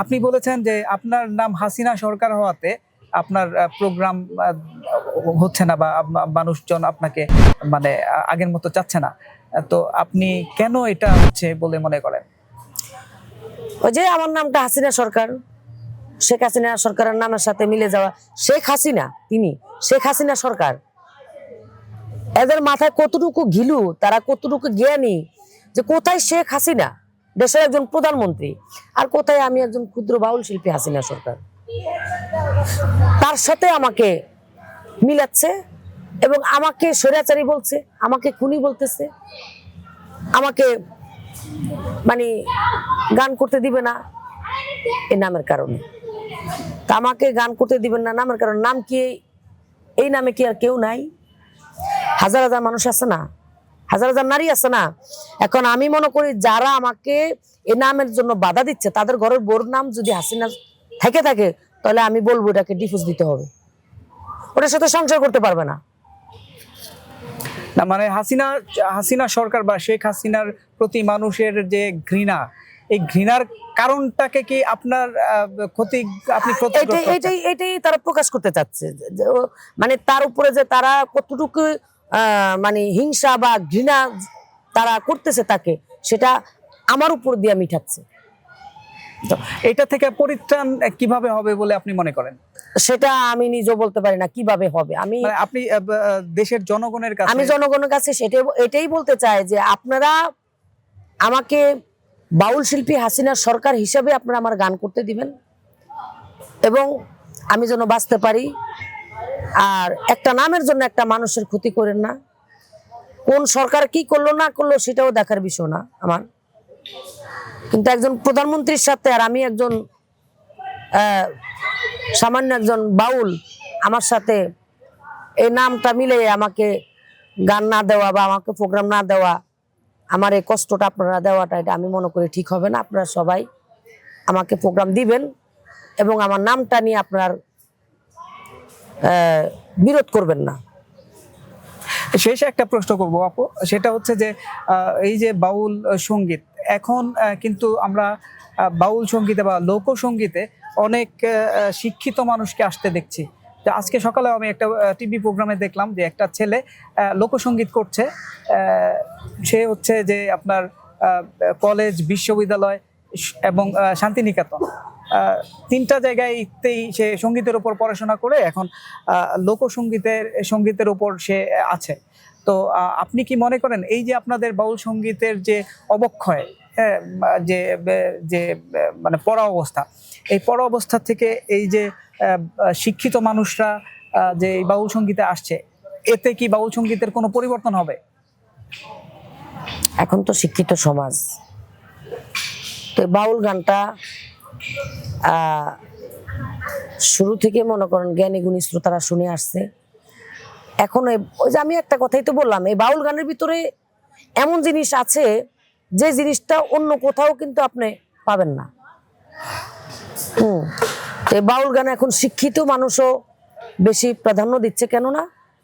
আপনি বলেছেন যে আপনার নাম হাসিনা সরকার হওয়াতে আপনার প্রোগ্রাম হচ্ছে না বা মানুষজন আপনাকে মানে আগের মতো চাচ্ছে না। তো আপনি কেন এটা হচ্ছে বলে মনে করেন? ওই যে আমার নামটা হাসিনা সরকার, শেখ হাসিনা সরকারের নামের সাথে মিলে যাওয়া শেখ হাসিনা, তিনি শেখ হাসিনা সরকার। এদের মাথায় কতটুকু ঘিলু, তারা কতটুকু জ্ঞানী, যে কোথায় শেখ হাসিনা? দেশের একজন প্রধানমন্ত্রী। আর কোথায় আমি একজন ক্ষুদ্র বাউল শিল্পী, হাসিনা সরকার? তার সাথে আমাকে মিলাচ্ছে এবং আমাকে স্বৈরাচারী বলছে, আমাকে খুনি বলতেছে। আমাকে মানে গান করতে দিবে না এই নামের কারণে। তা আমাকে গান করতে দিবেন না, নামের কারণে। নাম কি এই নামে কি আর কেউ নাই? হাজার হাজার মানুষ আছে না? হাজার হাজার নারী আছে না? এখন আমি মনে করি যারা আমাকে এ নামের জন্য বাধা দিচ্ছে তাদের ঘরের বোর নাম যদি হাসিনা থেকে থাকে তাহলে আমি বলব এটাকে ডিফিউজ দিতে হবে। ওটার সাথে সংসার করতে পারবে না। না মানে হাসিনা হাসিনা সরকার বা শেখ হাসিনার প্রতি মানুষের যে ঘৃণা এই ঘৃণার কারণটাকে কি আপনার ক্ষতি আপনি এটাই এটাই এটাই তারা প্রকাশ করতে চাচ্ছে। মানে তার উপরে যে তারা কতটুকু মানে হিংসা বা ঘৃণা তারা করতেছে তাকে সেটা আমার উপর দিয়ে মিঠাচ্ছে। এটা থেকে পরিত্রাণ কীভাবে হবে বলে আপনি মনে করেন? সেটা আমি নিজেও বলতে পারি না কীভাবে হবে? আমি মানে আপনি দেশের জনগণের কাছে আমি জনগণের কাছে সেটাই এটাই বলতে চাই যে আপনারা আমাকে বাউল শিল্পী হাসিনা সরকার হিসাবে আপনারা আমার গান করতে দিবেন। এবং আমি যেন বাঁচতে পারি আর একটা নামের জন্য একটা মানুষের ক্ষতি করেন না। কোন সরকার কি করল না করল সেটাও দেখার বিষয় না আমার। কিন্তু একজন প্রধানমন্ত্রীর সাথে আর আমি একজন সামান্য একজন বাউল, আমার সাথে এই নামটা মিলে আমাকে গান না দেওয়া বা আমাকে প্রোগ্রাম না দেওয়া, আমার এই কষ্টটা আপনারা দেওয়াটা, এটা আমি মনে করি ঠিক হবে না। আপনারা সবাই আমাকে প্রোগ্রাম দিবেন এবং আমার নামটা নিয়ে আপনার বিরোধ করবেন না। শেষ একটা প্রশ্ন করব আপু, সেটা হচ্ছে যে এই যে বাউল সংগীত, এখন কিন্তু আমরা বাউল সঙ্গীতে বা লোকসঙ্গীতে অনেক শিক্ষিত মানুষকে আসতে দেখছি। আজকে সকালে আমি একটা টিভি প্রোগ্রামে দেখলাম যে একটা ছেলে লোকসঙ্গীত করছে সে হচ্ছে যে আপনার কলেজ, বিশ্ববিদ্যালয় এবং শান্তিনিকেতন। তিনটা জায়গায়তেই সে সঙ্গীতের উপর পড়াশোনা করে এখন লোকসঙ্গীতের সঙ্গীতের উপর সে আছে। তো আপনি কি মনে করেন এই যে আপনাদের বাউল সঙ্গীতের যে অবক্ষয় হ্যাঁ, যে যে মানে পড়া অবস্থা এই পড়া অবস্থা থেকে এই যে শিক্ষিত মানুষরা যে এই বাউল সঙ্গীতে আসছে এতে কি বাউল সঙ্গীতের কোনো পরিবর্তন হবে? এখন তো শিক্ষিত সমাজ। তো বাউল গানটা শুরু থেকে মনে করেন জ্ঞানী গুণী শ্রোতারা শুনে আসছে। এখন ওই যে আমি একটা কথাই তো বললাম, এই বাউল গানের ভিতরে এমন জিনিস আছে যে জিনিসটা অন্য কোথাও কিন্তু আপনি পাবেন না। হুম। এই বাউল গান এখন শিক্ষিত মানুষও বেশি প্রাধান্য দিচ্ছে কেননা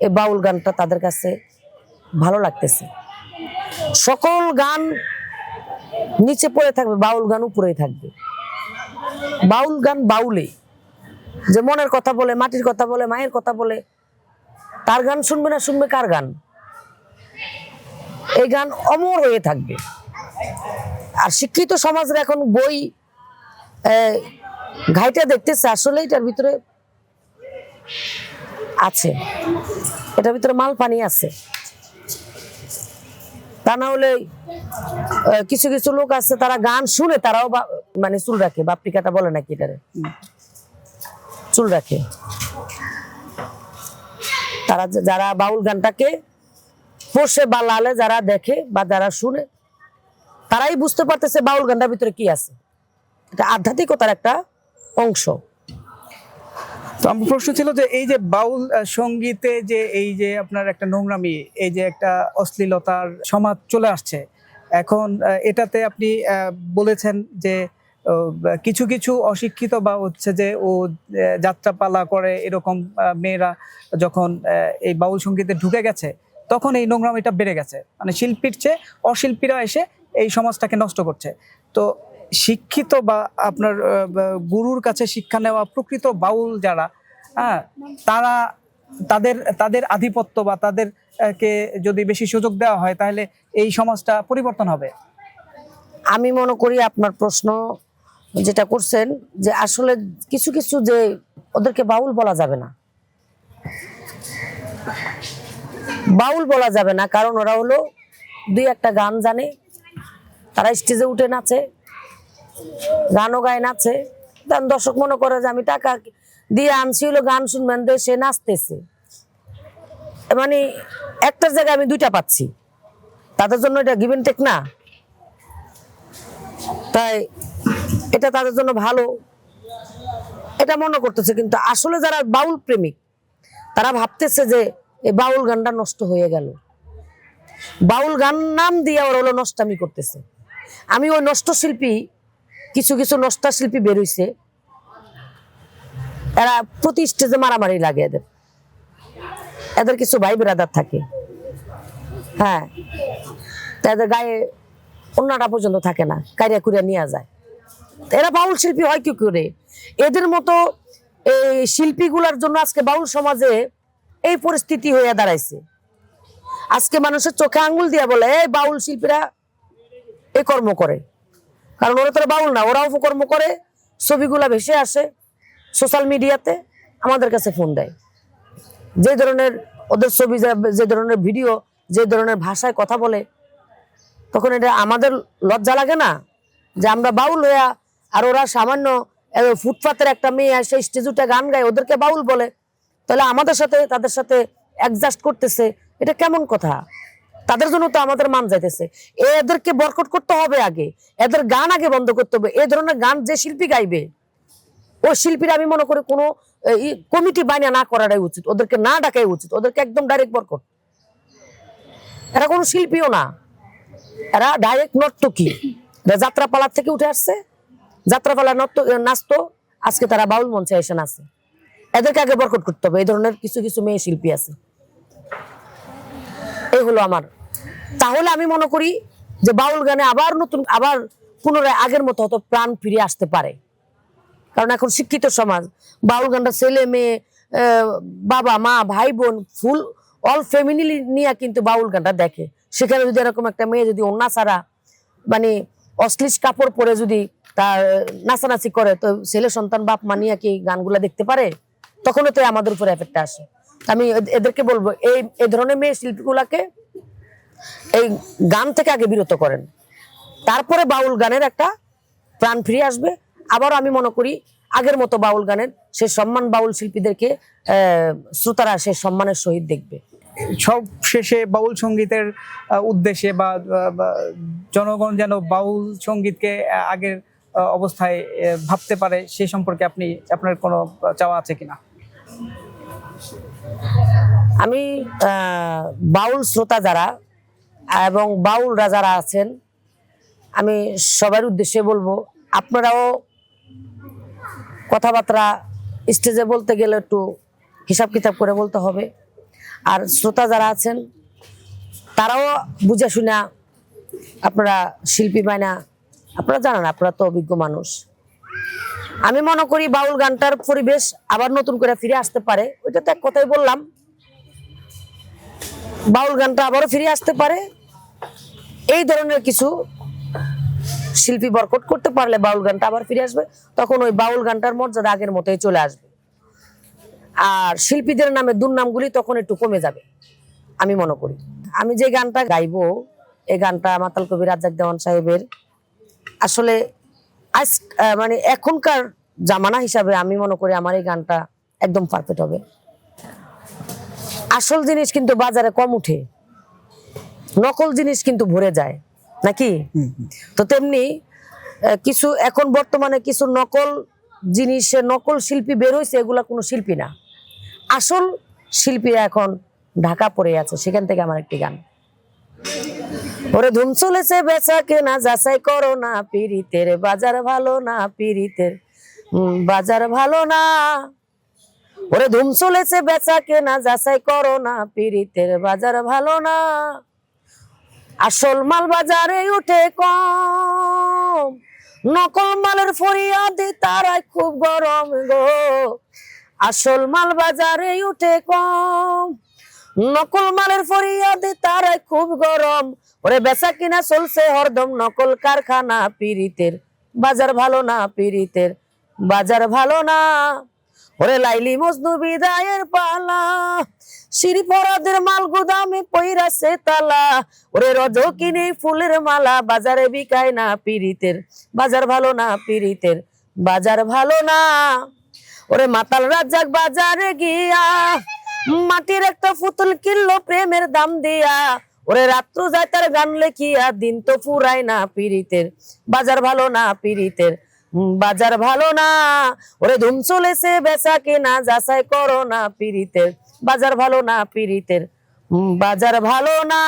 এই বাউল গানটা তাদের কাছে ভালো লাগতেছে। সকল গান নিচে পড়ে থাকবে, বাউল গান উপরেই থাকবে। বাউল গান বাউলে। যে মনের কথা বলে, মাটির কথা বলে, মায়ের কথা বলে, তার গান শুনবে না, শুনবে কার গান? এই গান অমর হয়ে থাকবে। আর শিক্ষিত সমাজের এখন বই ঘাইটা দেখতেছে, আসলে এটার ভিতরে আছে। এটার ভিতরে মাল পানি আছে। তা না হলে কিছু কিছু লোক আছে, তারা গান শুনে তারাও মানে চুল রাখে বাপরি কাটা বলে নাকি এটারে? চুল রাখে। তারা যারা বাউল গানটাকে পোষে বা লালে যারা দেখে বা যারা শুনে তারাই বুঝতে পারতেছে বাউল গানটার ভিতরে কি আছে। এটা আধ্যাত্মিকতার একটা অংশ। তো আমার প্রশ্ন ছিল যে এই যে বাউল সঙ্গীতে যে এই যে আপনার একটা নোংরামি এই যে একটা অশ্লীলতার সমাজ চলে আসছে এখন এটাতে আপনি আহ, বলেছেন যে কিছু কিছু অশিক্ষিত বা হচ্ছে যে ও যাত্রাপালা করে এরকম মেয়েরা যখন এই বাউল সঙ্গীতে ঢুকে গেছে, তখন এই নোংরামিটা বেড়ে গেছে। মানে শিল্পীর চেয়ে অশিল্পীরা এসে এই সমাজটাকে নষ্ট করছে। তো শিক্ষিত বা আপনার গুরুর কাছে শিক্ষা নেওয়া প্রকৃত বাউল যারা হ্যাঁ তারা তাদের তাদের আধিপত্য বা তাদেরকে যদি বেশি সুযোগ দেওয়া হয়, তাহলে এই সমাজটা পরিবর্তন হবে। আমি মনে করি আপনার প্রশ্ন যেটা করছেন যে আসলে কিছু কিছু যে ওদেরকে বাউল বলা যাবে না। বাউল বলা যাবে না, কারণ ওরা হলো দুই একটা গান জানে, তারা স্টেজে উঠে নাচে, গানও গায় নাচে। তখন দর্শক মনে করে যে আমি টাকা দিয়ে আনছি হলো গান শুনবেন সে নাচতেছে। মানে একটার জায়গায় আমি দুইটা পাচ্ছি। তাদের জন্য এটা গিভেন টেক না। তাই এটা তাদের জন্য ভালো। এটা মনে করতেছে কিন্তু আসলে যারা বাউল প্রেমিক, তারা ভাবতেছে যে এই বাউল গানটা নষ্ট হয়ে গেল। বাউল গান নাম দিয়ে ওরা হলো নষ্টামি করতেছে। আমি ওই নষ্ট শিল্পী, কিছু কিছু নষ্টা শিল্পী বেরোইছে এরা প্রতি স্টেজে মারামারি লাগে এদের। এদের কিছু ভাই বেরাদার থাকে। হ্যাঁ তা এদের গায়ে অন্যটা পর্যন্ত থাকে না কারিয়া কুরিয়া নিয়ে যায়। এরা বাউল শিল্পী হয় কি করে? এদের মতো এই শিল্পীগুলার জন্য আজকে বাউল সমাজে এই পরিস্থিতি হয়ে দাঁড়াইছে। আজকে মানুষের চোখে আঙ্গুল দিয়ে বলে, এই বাউল শিল্পীরা এই কর্ম করে। কারণ ওরা তোরা বাউল না, ওরাও কর্ম করে, ছবিগুলা ভেসে আসে সোশ্যাল মিডিয়াতে, আমাদের কাছে ফোন দেয়। যে ধরনের ওদের ছবি যে ধরনের ভিডিও, যে ধরনের ভাষায় কথা বলে, তখন এটা আমাদের লজ্জা লাগে না যে আমরা বাউল হইয়া আর ওরা সামান্য ফুটপাতের একটা মেয়ে এসে স্টেজ উঠে গান গায়, ওদেরকে বাউল বলে। তাহলে আমাদের সাথে, তাদের সাথে অ্যাডজাস্ট করতেছে, এটা কেমন কথা? তাদের জন্য তো আমাদের মান যাইতেছে। এদেরকে বরকট করতে হবে আগে। এদের গান আগে বন্ধ করতে হবে। এই ধরনের গান যে শিল্পী গাইবে, ও শিল্পীরা আমি মনে করি কোনো কমিটি বানিয়ে না করাটাই উচিত। ওদেরকে না ডাকাই উচিত। ওদেরকে একদম ডাইরেক্ট বরকট এরা কোনো শিল্পীও না। এরা ডাইরেক্ট নর্তকী। যাত্রাপালার থেকে উঠে আসছে। যাত্রাপালা নাচতো, আজকে তারা বাউল মঞ্চে এসে নাচে। এদেরকে আগে বরকট করতে হবে, এই ধরনের কিছু কিছু মেয়ে শিল্পী আছে। এই হলো আমার। তাহলে আমি মনে করি যে বাউল গানে আবার নতুন, আবার পুনরায় আগের মতো হয়তো প্রাণ ফিরে আসতে পারে। কারণ এখন শিক্ষিত সমাজ, বাউল গানটা ছেলে, মেয়ে বাবা, মা, ভাই, বোন, ফুল, অল ফ্যামিলি নিয়ে কিন্তু বাউল গানটা দেখে। সেখানে যদি এরকম একটা মেয়ে যদি অন্য ছাড়া মানে অশ্লীল কাপড় পরে যদি তার নাচানাচি করে, তো ছেলে সন্তান, বাপ মা নিয়ে কি গানগুলা দেখতে পারে? তখনও তো আমাদের উপরে এফেক্ট আসে। আমি এদেরকে বলব, এই এই ধরনের মেয়ে শিল্পীগুলাকে এই গান থেকে আগে বিরত করেন। তারপরে বাউল গানের একটা প্রাণ ফিরে আসবে। আবারও আমি মনে করি, আগের মতো বাউল গানের সেই সম্মান বাউল শিল্পীদেরকে শ্রোতারা সেই সম্মানের সহিত দেখবে। সব শেষে বাউল সঙ্গীতের উদ্দেশ্যে বা জনগণ যেন বাউল সঙ্গীতকে আগের অবস্থায় ভাবতে পারে, সে সম্পর্কে আপনি, আপনার কোনো চাওয়া আছে কিনা? আমি বাউল শ্রোতা যারা এবং বাউলরা যারা আছেন, আমি সবার উদ্দেশ্যে বলব, আপনারাও কথাবার্তা স্টেজে বলতে গেলে একটু হিসাব কিতাব করে বলতে হবে। আর শ্রোতা যারা আছেন, তারাও বুঝে শুনে আপনারা শিল্পী বায়না আপনারা জানেন, আপনারা তো অভিজ্ঞ মানুষ। আমি মনে করি বাউল গানটার পরিবেশ আবার নতুন করে ফিরে আসতে পারে ওইটা তো এক কথাই বললাম। বাউল গানটা আবারও ফিরে আসতে পারে। এই ধরনের কিছু শিল্পী বরকট করতে পারলে বাউল গানটা আবার ফিরে আসবে, তখন ওই বাউল গানটার মর্যাদা আগের মতোই চলে আসবে। আর শিল্পীদের নামে দুর্নামগুলি তখন একটু কমে যাবে আমি মনে করি। আমি যে গানটা গাইবো এই গানটা মাতাল কবি রাজ্জাক দেওয়ান সাহেবের আসলে আজ মানে এখনকার জামানা হিসাবে আমি মনে করি আমার এই গানটা একদম পারফেক্ট হবে। আসল জিনিস কিন্তু বাজারে কম উঠে নকল জিনিস কিন্তু ভরে যায় নাকি? তো তেমনি কিছু এখন বর্তমানে কিছু নকল জিনিসে নকল শিল্পী বের হয়েছে এগুলা কোনো শিল্পী না। আসল শিল্পীরা এখন ঢাকা পড়ে আছে, সেখান থেকে আমার একটি গান। ওরে ধুম চলেছে বেচা কেনা, যাচাই করো না পিরিতের বাজার ভালো না পিরিতের বাজার ভালো না। ওরে ধুম চলেছে বেচা কেনা, যাচাই করো না পিরিতের বাজার ভালো না। আসল মাল বাজারে উঠে কম, নকল মালের ফরিয়াদে তারাই খুব গরম গো। আসল মাল বাজারে উঠে কম। নকল মালের ফরিয়াদে তারাই খুব গরম। ওরে বেচা কিনা চলছে হরদম, নকল কারখানা পিরিতের বাজার ভালো না পিরিতের বাজার ভালো না। ওরে লাইলি মজনু বিদায়ের পালা, সিঁড়ি পরাদের মাল গুদামে পইরাছে তালা। ওরে রজ কিনে ফুলের মালা, বাজারে বিকায় না পিরিতের বাজার ভালো না পিরিতের বাজার ভালো না। ওরে মাতাল রাজাক বাজারে গিয়া, মাটির একটা পুতুল কিনলো প্রেমের দাম দিয়া। ওরে রাত্র যায় তার গান লেখিয়া, দিন তো ফুরায় না পিরিতের বাজার ভালো না পিরিতের বাজার ভালো না। ওরে ধুম চলেছে বেচা কেনা, যাচাই করো না পিরিতের বাজার ভালো না পিরিতের বাজার ভালো না।